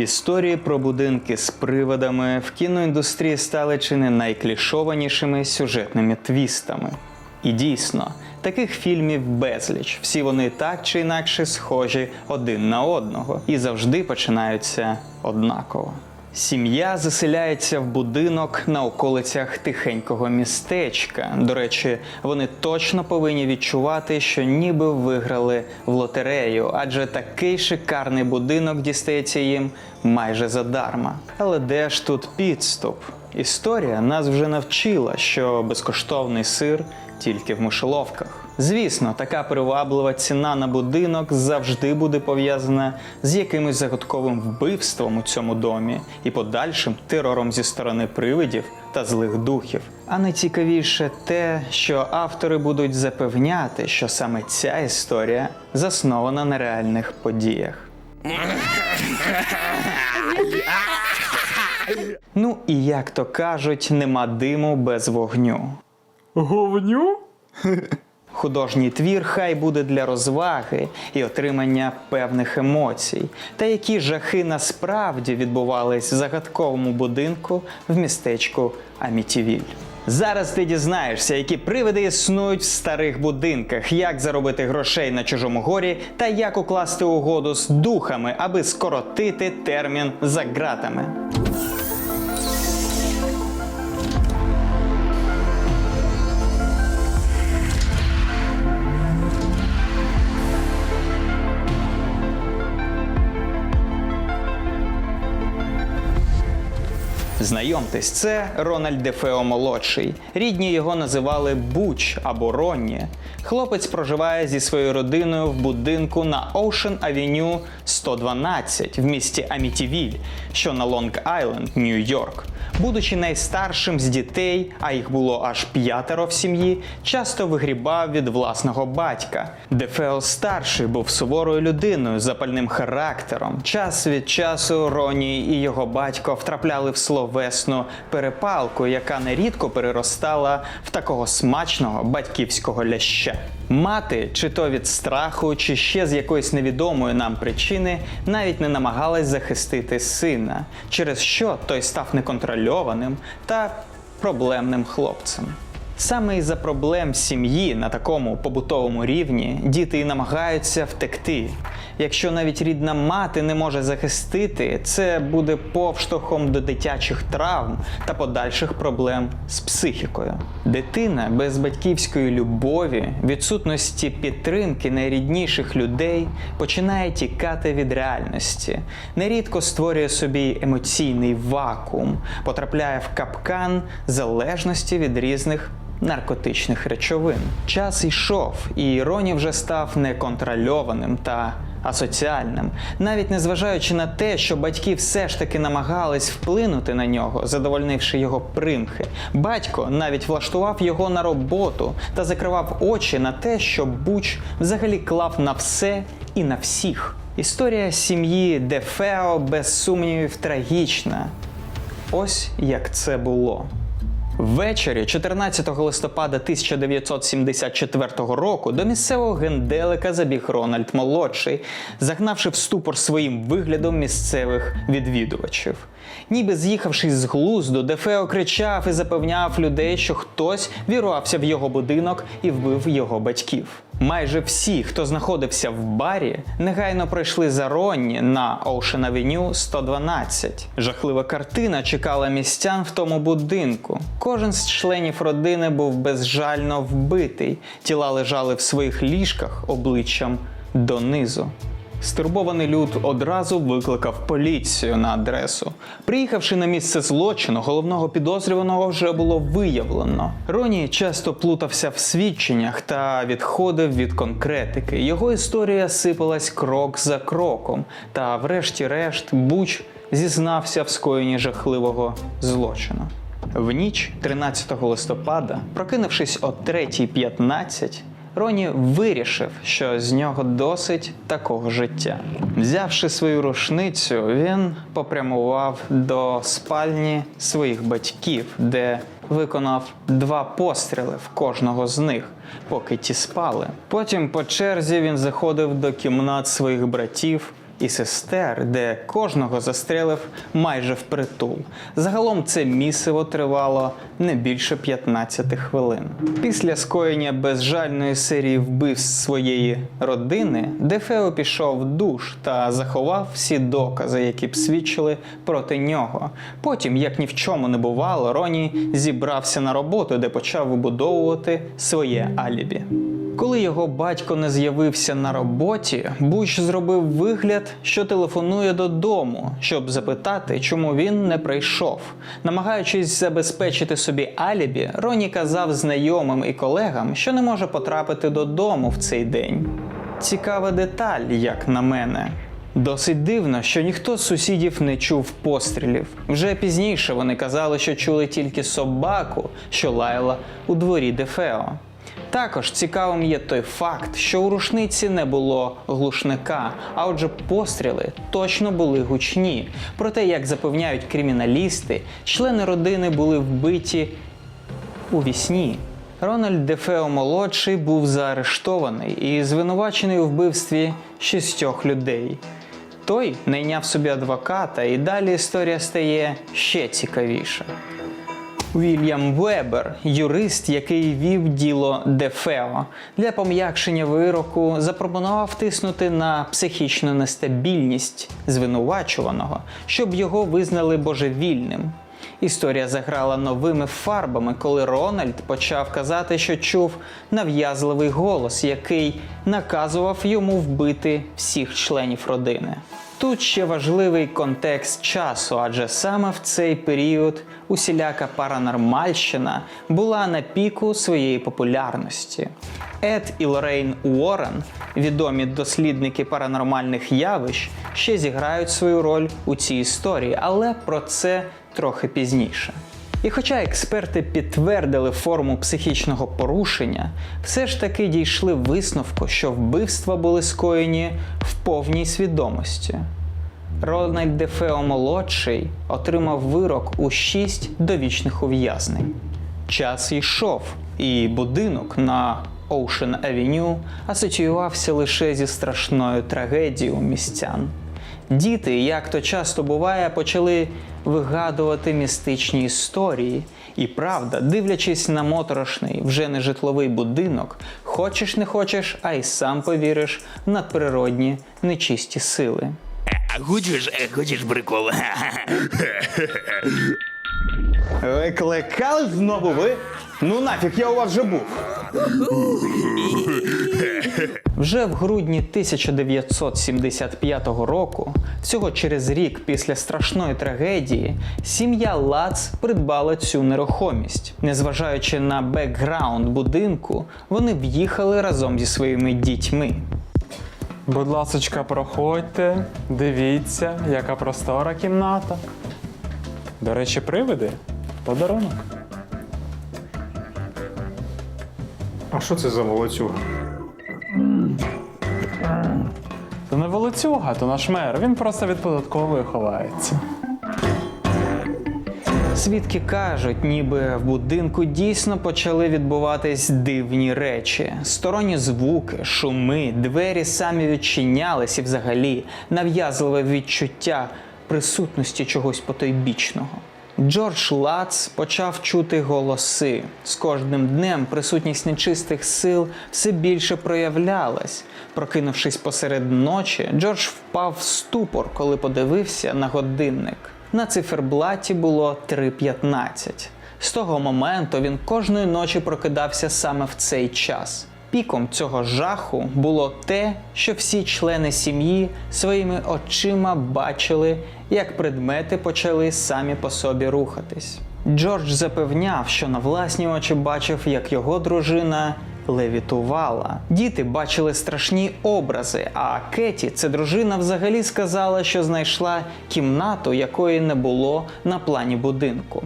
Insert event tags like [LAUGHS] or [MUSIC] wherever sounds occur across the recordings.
Історії про будинки з приводами в кіноіндустрії стали чи не найклішованішими сюжетними твістами. І дійсно, таких фільмів безліч. Всі вони так чи інакше схожі один на одного і завжди починаються однаково. Сім'я заселяється в будинок на околицях тихенького містечка. До речі, вони точно повинні відчувати, що ніби виграли в лотерею, адже такий шикарний будинок дістається їм майже задарма. Але де ж тут підступ? Історія нас вже навчила, що безкоштовний сир тільки в мишоловках. Звісно, така приваблива ціна на будинок завжди буде пов'язана з якимось загадковим вбивством у цьому домі і подальшим терором зі сторони привидів та злих духів. А найцікавіше те, що автори будуть запевняти, що саме ця історія заснована на реальних подіях. Ну і як то кажуть, нема диму без вогню. Говню? Художній твір хай буде для розваги і отримання певних емоцій, та які жахи насправді відбувались в загадковому будинку в містечку Амітівіль. Зараз ти дізнаєшся, які привиди існують в старих будинках, як заробити грошей на чужому горі та як укласти угоду з духами, аби скоротити термін за ґратами. Знайомтесь, це Рональд Дефео молодший. Рідні його називали Буч або Ронні. Хлопець проживає зі своєю родиною в будинку на Ocean Avenue 112 в місті Амітівіль, що на Лонг Айленд, Нью-Йорк. Будучи найстаршим з дітей, а їх було аж п'ятеро в сім'ї, часто вигрібав від власного батька. Дефео старший був суворою людиною запальним характером. Час від часу Роні і його батько втрапляли в словесну перепалку, яка нерідко переростала в такого смачного батьківського ляща. Мати, чи то від страху, чи ще з якоїсь невідомої нам причини, навіть не намагалась захистити сина, через що той став неконтрольованим та проблемним хлопцем. Саме із-за проблем сім'ї на такому побутовому рівні діти і намагаються втекти. Якщо навіть рідна мати не може захистити, це буде повштовхом до дитячих травм та подальших проблем з психікою. Дитина без батьківської любові, відсутності підтримки найрідніших людей починає тікати від реальності, нерідко створює собі емоційний вакуум, потрапляє в капкан залежності від різних наркотичних речовин. Час йшов, і Роні вже став неконтрольованим та асоціальним, навіть незважаючи на те, що батьки все ж таки намагались вплинути на нього, задовольнивши його примхи. Батько навіть влаштував його на роботу та закривав очі на те, що Буч взагалі клав на все і на всіх. Історія сім'ї Дефео без сумнівів трагічна. Ось як це було. Ввечері 14 листопада 1974 року до місцевого генделика забіг Рональд молодший, загнавши в ступор своїм виглядом місцевих відвідувачів. Ніби з'їхавшись з глузду, Дефео кричав і запевняв людей, що хтось вірувався в його будинок і вбив його батьків. Майже всі, хто знаходився в барі, негайно пройшли за Ронні на Ocean Avenue 112. Жахлива картина чекала містян в тому будинку. Кожен з членів родини був безжально вбитий. Тіла лежали в своїх ліжках обличчям донизу. Стурбований люд одразу викликав поліцію на адресу. Приїхавши на місце злочину, головного підозрюваного вже було виявлено. Роні часто плутався в свідченнях та відходив від конкретики. Його історія сипалась крок за кроком. Та, врешті-решт, Буч зізнався в скоєнні жахливого злочину. В ніч 13 листопада, прокинувшись о 3.15, Роні вирішив, що з нього досить такого життя. Взявши свою рушницю, він попрямував до спальні своїх батьків, де виконав два постріли в кожного з них, поки ті спали. Потім по черзі він заходив до кімнат своїх братів і сестер, де кожного застрелив майже впритул. Загалом це місиво тривало не більше 15 хвилин. Після скоєння безжальної серії вбивств своєї родини, Дефео пішов в душ та заховав всі докази, які б свідчили проти нього. Потім, як ні в чому не бувало, Роні зібрався на роботу, де почав вибудовувати своє алібі. Коли його батько не з'явився на роботі, Буч зробив вигляд, що телефонує додому, щоб запитати, чому він не прийшов. Намагаючись забезпечити собі алібі, Роні казав знайомим і колегам, що не може потрапити додому в цей день. Цікава деталь, як на мене. Досить дивно, що ніхто з сусідів не чув пострілів. Вже пізніше вони казали, що чули тільки собаку, що лаяла у дворі Дефео. Також цікавим є той факт, що у рушниці не було глушника, а отже, постріли точно були гучні. Проте, як запевняють криміналісти, члени родини були вбиті у вісні. Рональд Дефео молодший був заарештований і звинувачений у вбивстві шістьох людей. Той найняв собі адвоката, і далі історія стає ще цікавіша. Вільям Вебер, юрист, який вів діло Дефео, для пом'якшення вироку запропонував втиснути на психічну нестабільність звинувачуваного, щоб його визнали божевільним. Історія заграла новими фарбами, коли Рональд почав казати, що чув нав'язливий голос, який наказував йому вбити всіх членів родини. Тут ще важливий контекст часу, адже саме в цей період усіляка паранормальщина була на піку своєї популярності. Ед і Лорейн Уоррен, відомі дослідники паранормальних явищ, ще зіграють свою роль у цій історії, але про це трохи пізніше. І хоча експерти підтвердили форму психічного порушення, все ж таки дійшли висновку, що вбивства були скоєні в повній свідомості. Рональд Дефео молодший отримав вирок у 6 довічних ув'язнень. Час йшов, і будинок на Ocean Avenue асоціювався лише зі страшною трагедією містян. Діти, як то часто буває, почали вигадувати містичні історії. І правда, дивлячись на моторошний, вже не житловий будинок, хочеш не хочеш, а й сам повіриш в надприродні нечисті сили. А хочеш, е, хочеш прикол? Викликали знову ви? Ну нафіг, я у вас вже був. Вже в грудні 1975 року, всього через рік після страшної трагедії, сім'я Лац придбала цю нерухомість. Незважаючи на бекграунд будинку, вони в'їхали разом зі своїми дітьми. Будь ласочка, проходьте, дивіться, яка простора кімната. До речі, привиди подарунок. А що це за волоцюга? Це не волоцюга, то наш мер. Він просто від податкової ховається. Свідки кажуть, ніби в будинку дійсно почали відбуватись дивні речі. Сторонні звуки, шуми, двері самі відчинялись і взагалі нав'язливе відчуття присутності чогось потойбічного. Джордж Лац почав чути голоси. З кожним днем присутність нечистих сил все більше проявлялась. Прокинувшись посеред ночі, Джордж впав в ступор, коли подивився на годинник. На циферблаті було 3.15. З того моменту він кожної ночі прокидався саме в цей час. Піком цього жаху було те, що всі члени сім'ї своїми очима бачили, як предмети почали самі по собі рухатись. Джордж запевняв, що на власні очі бачив, як його дружина левітувала. Діти бачили страшні образи, а Кеті, це дружина, взагалі сказала, що знайшла кімнату, якої не було на плані будинку.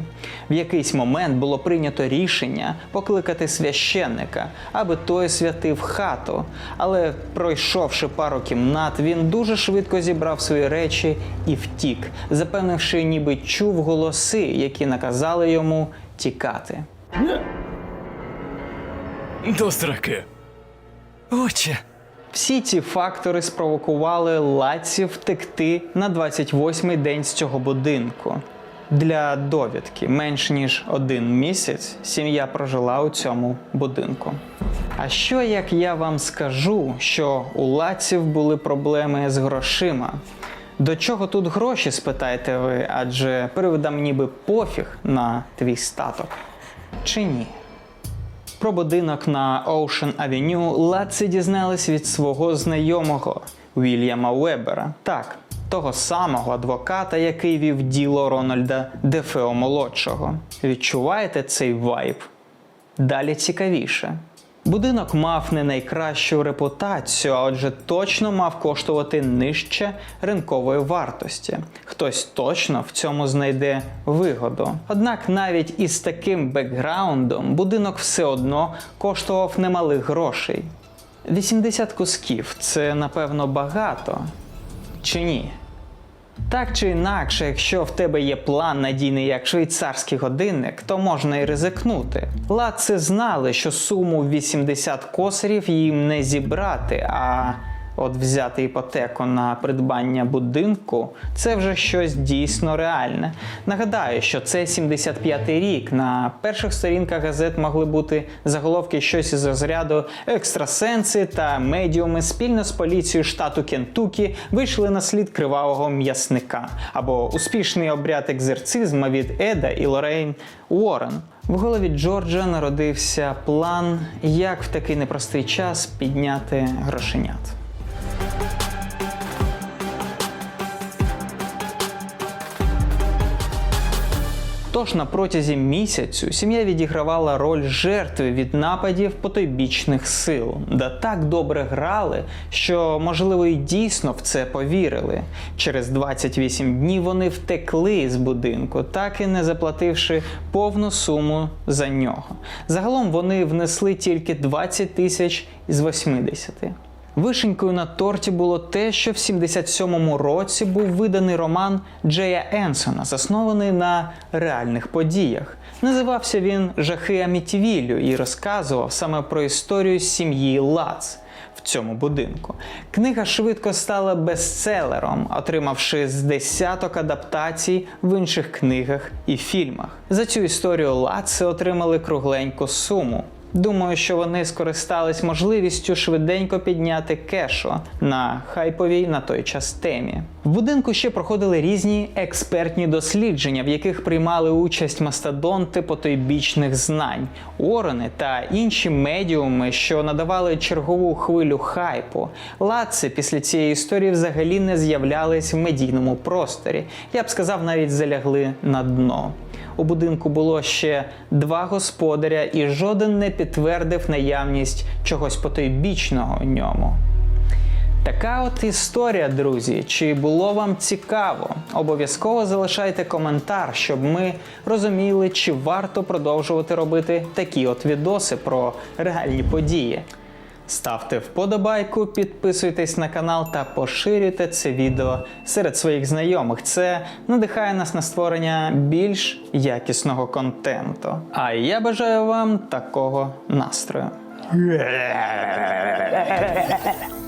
В якийсь момент було прийнято рішення покликати священника, аби той святив хату. Але пройшовши пару кімнат, він дуже швидко зібрав свої речі і втік, запевнивши, ніби чув голоси, які наказали йому тікати. До сраки. Отче, Всі ці фактори спровокували Лаці втекти на 28-й день з цього будинку. Для довідки менш ніж один місяць сім'я прожила у цьому будинку. А що як я вам скажу, що у лаців були проблеми з грошима? До чого тут гроші, спитаєте ви, адже привидам ніби пофіг на твій статок. Чи ні? Про будинок на Ocean Avenue Лаци дізнались від свого знайомого Вільяма Вебера. Так, того самого адвоката, який вів діло Рональда Дефео молодшого. Відчуваєте цей вайб? Далі цікавіше. Будинок мав не найкращу репутацію, а отже, точно мав коштувати нижче ринкової вартості. Хтось точно в цьому знайде вигоду. Однак навіть із таким бекграундом будинок все одно коштував немалих грошей. 80 кусків це напевно багато. Чи ні? Так чи інакше, якщо в тебе є план надійний як швейцарський годинник, то можна і ризикнути. Лаци знали, що суму в 80 косарів їм не зібрати, а от взяти іпотеку на придбання будинку це вже щось дійсно реальне. Нагадаю, що це 75-й рік. На перших сторінках газет могли бути заголовки щось із розряду екстрасенси та медіуми спільно з поліцією штату Кентукі вийшли на слід кривавого м'ясника або успішний обряд екзорцизму від Еда і Лорейн Уоррен. В голові Джорджа народився план, як в такий непростий час підняти грошенят. Тож на протязі місяцю сім'я відігравала роль жертви від нападів потойбічних сил, да так добре грали, що, можливо, і дійсно в це повірили. Через 28 днів вони втекли з будинку, так і не заплативши повну суму за нього. Загалом вони внесли тільки 20 тисяч із 80. Вишенькою на торті було те, що в 77-му році був виданий роман Джея Енсона, заснований на реальних подіях. Називався він Жахи Амітівілю і розказував саме про історію сім'ї Лац в цьому будинку. Книга швидко стала бестселером, отримавши з десяток адаптацій в інших книгах і фільмах. За цю історію Лаци отримали кругленьку суму. Думаю, що вони скористались можливістю швиденько підняти кешу на хайповій на той час темі. В будинку ще проходили різні експертні дослідження, в яких приймали участь мастодонти потойбічних знань, Уоррени та інші медіуми, що надавали чергову хвилю хайпу. Лаци після цієї історії взагалі не з'являлись в медійному просторі. Я б сказав, навіть залягли на дно. У будинку було ще два господаря, і жоден не підтвердив наявність чогось потойбічного в ньому. Така от історія, друзі. Чи було вам цікаво? Обов'язково залишайте коментар, щоб ми розуміли, чи варто продовжувати робити такі от відоси про реальні події. Ставте вподобайку, підписуйтесь на канал та поширюйте це відео серед своїх знайомих. Це надихає нас на створення більш якісного контенту. А я бажаю вам такого настрою. [LAUGHS]